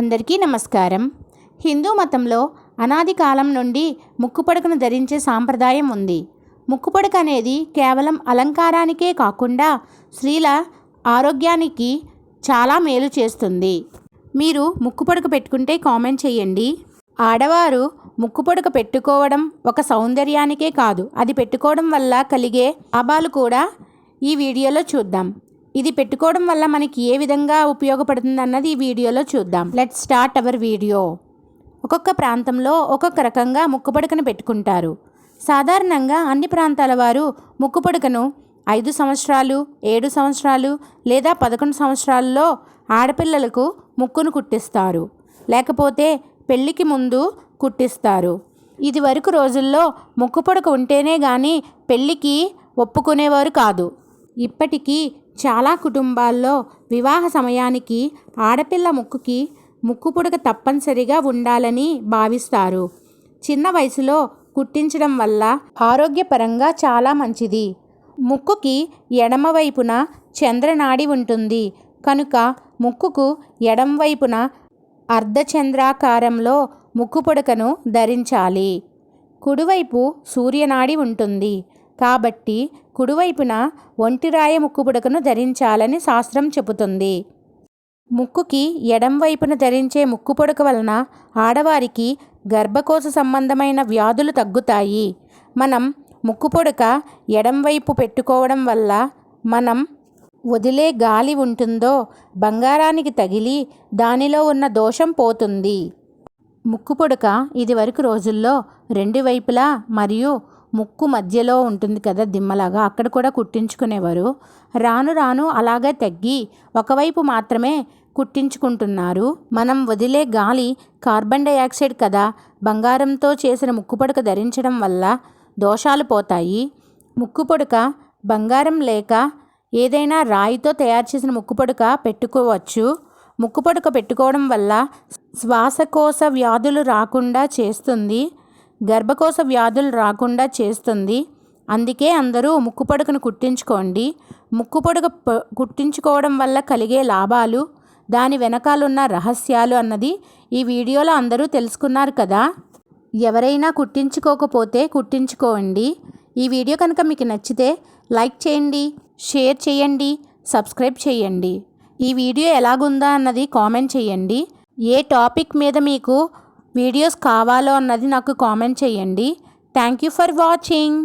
అందరికీ నమస్కారం. హిందూ మతంలో అనాది కాలం నుండి ముక్కుపడకను ధరించే సాంప్రదాయం ఉంది. ముక్కుపడక అనేది కేవలం అలంకారానికే కాకుండా స్త్రీల ఆరోగ్యానికి చాలా మేలు చేస్తుంది. మీరు ముక్కుపడక పెట్టుకుంటే కామెంట్ చేయండి. ఆడవారు ముక్కుపొడక పెట్టుకోవడం ఒక సౌందర్యానికే కాదు అది పెట్టుకోవడం వల్ల కలిగే లాభాలు కూడా ఈ వీడియోలో చూద్దాం. ఇది పెట్టుకోవడం వల్ల మనకి ఏ విధంగా ఉపయోగపడుతుంది అన్నది ఈ వీడియోలో చూద్దాం. లెట్ స్టార్ట్ అవర్ వీడియో ఒక్కొక్క ప్రాంతంలో ఒక్కొక్క రకంగా ముక్కుపడకను పెట్టుకుంటారు. సాధారణంగా అన్ని ప్రాంతాల వారు ముక్కుపడకను ఐదు సంవత్సరాలు ఏడు సంవత్సరాలు లేదా పదకొండు సంవత్సరాల్లో ఆడపిల్లలకు ముక్కును కుట్టిస్తారు. లేకపోతే పెళ్ళికి ముందు కుట్టిస్తారు. ఇది వరకు రోజుల్లో ముక్కుపొడక ఉంటేనే కానీ పెళ్ళికి ఒప్పుకునేవారు కాదు. ఇప్పటికీ చాలా కుటుంబాల్లో వివాహ సమయానికి ఆడపిల్ల ముక్కుకి ముక్కు పుడక తప్పనిసరిగా ఉండాలని భావిస్తారు. చిన్న వయసులో కుట్టించడం వల్ల ఆరోగ్యపరంగా చాలా మంచిది. ముక్కుకి ఎడమ వైపున చంద్రనాడి ఉంటుంది. కనుక ముక్కుకు ఎడం వైపున అర్ధచంద్రాకారంలో ముక్కు పుడకను ధరించాలి. కుడివైపు సూర్యనాడి ఉంటుంది. కాబట్టి కుడివైపున ఒంటిరాయ ముక్కు పుడకను ధరించాలని శాస్త్రం చెబుతుంది. ముక్కుకి ఎడం వైపున ధరించే ముక్కు పొడక వలన ఆడవారికి గర్భకోశ సంబంధమైన వ్యాధులు తగ్గుతాయి. మనం ముక్కు పొడక ఎడం వైపు పెట్టుకోవడం వల్ల మనం వదిలే గాలి ఉంటుందో బంగారానికి తగిలి దానిలో ఉన్న దోషం పోతుంది. ముక్కు పొడక ఇదివరకు రోజుల్లో రెండు వైపులా మరియు ముక్కు మధ్యలో ఉంటుంది కదా దిమ్మలాగా. అక్కడ కూడా కుట్టించుకునేవారు. రాను రాను అలాగే తగ్గి ఒకవైపు మాత్రమే కుట్టించుకుంటున్నారు. మనం వదిలే గాలి కార్బన్ డైఆక్సైడ్ కదా. బంగారంతో చేసిన ముక్కు పొడక ధరించడం వల్ల దోషాలు పోతాయి. ముక్కు పొడక బంగారం లేక ఏదైనా రాయితో తయారు చేసిన ముక్కు పొడక పెట్టుకోవచ్చు. ముక్కు పొడక పెట్టుకోవడం వల్ల శ్వాసకోశ వ్యాధులు రాకుండా చేస్తుంది. గర్భకోశ వ్యాధులు రాకుండా చేస్తుంది. అందుకే అందరూ ముక్కుపొడకను కుట్టించుకోండి. ముక్కు ప కుట్టించుకోవడం వల్ల కలిగే లాభాలు దాని వెనకాలన్న రహస్యాలు అన్నది ఈ వీడియోలో అందరూ తెలుసుకున్నారు కదా. ఎవరైనా కుట్టించుకోకపోతే కుట్టించుకోండి. ఈ వీడియో కనుక మీకు నచ్చితే లైక్ చేయండి షేర్ చేయండి సబ్స్క్రైబ్ చేయండి. ఈ వీడియో ఎలాగుందా అన్నది కామెంట్ చేయండి. ఏ టాపిక్ మీద మీకు వీడియోస్ కావాలో అన్నది నాకు కామెంట్ చేయండి. Thank you for watching